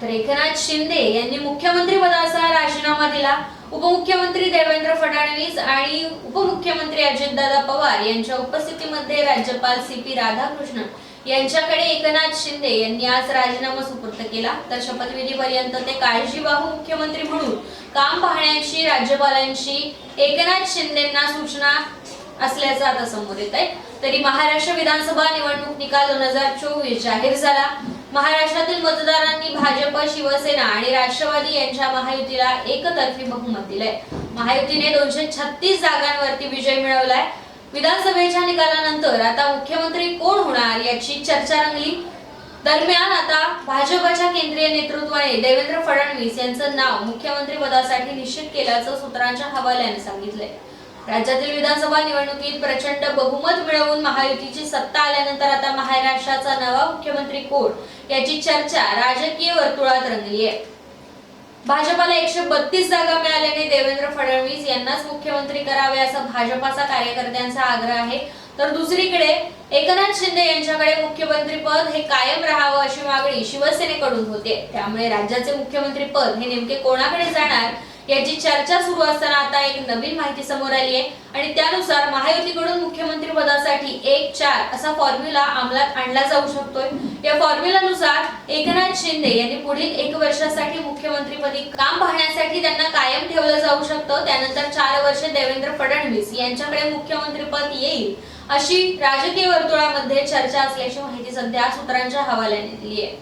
तर एकनाथ शिंदे यांनी मुख्यमंत्री पदाचा राजीनामा दिला. उपमुख्यमंत्री देवेंद्र फडणवीस आणि उपमुख्यमंत्री अजितदादा पवार यांच्या उपस्थितीमध्ये राज्यपाल सी पी राधाकृष्णन यांच्याकडे एकनाथ शिंदे यांनी आज राजीनामा सुपूर्द केला. तर शपथविधीपर्यंत ते काळजीवाहू मुख्यमंत्री म्हणून काम पाहण्याची राज्यपालांची एकनाथ शिंदेना सूचना असल्याचं आता समोर येत आहे तरी महाराष्ट्र विधानसभा निवडणूक निकाल दोन हजार चोवीस जाहीर झाला. महाराष्ट्रातील मतदारांनी भाजप शिवसेना आणि राष्ट्रवादी यांच्या महायुतीला एकतर्फी बहुमत दिलंय. महायुतीने दोनशे छत्तीस जागांवरती विजय मिळवलाय. विधानसभेच्या निकालानंतर आता मुख्यमंत्री कोण होणार याची चर्चा रंगली. दरम्यान आता भाजपच्या केंद्रीय नेतृत्वाने देवेंद्र फडणवीस यांचं नाव मुख्यमंत्री पदासाठी निश्चित केल्याचं सूत्रांच्या हवाल्याने सांगितलंय. राज्यातील विधानसभा निवडणुकीत प्रचंड बहुमत मिळवून महायुतीची सत्ता आल्यानंतर आता महाराष्ट्राचा नवा मुख्यमंत्री कोण? याची चर्चा राजकीय वर्तुळात रंगली आहे. भाजपाला एकशे बत्तीस जागा मिळाल्याने देवेंद्र फडणवीस यांनाच मुख्यमंत्री करावे असा भाजपाचा कार्यकर्त्यांचा आग्रह आहे. तर दुसरीकडे एकनाथ शिंदे यांच्याकडे मुख्यमंत्री पद हे कायम राहावं अशी मागणी शिवसेनेकडून होते. त्यामुळे राज्याचे मुख्यमंत्री पद हे नेमके कोणाकडे जाणार? याची चर्चा सुरू असताना आता एक नवीन माहिती समोर आली आहे. आणि त्यानुसार महायुतीकडून मुख्यमंत्री पदासाठी एक चार असा फॉर्म्युला अंमलात आणला जाऊ शकतोय. या फॉर्म्युलानुसार एकनाथ शिंदे यांनी पुढील एक वर्षासाठी मुख्यमंत्रीपदी काम पाहण्यासाठी त्यांना कायम ठेवलं जाऊ शकतं. त्यानंतर चार वर्ष देवेंद्र फडणवीस यांच्याकडे मुख्यमंत्रीपद येईल अशी राजकीय वर्तुळामध्ये चर्चा असल्याची माहिती सध्या सूत्रांच्या हवाल्याने दिली आहे.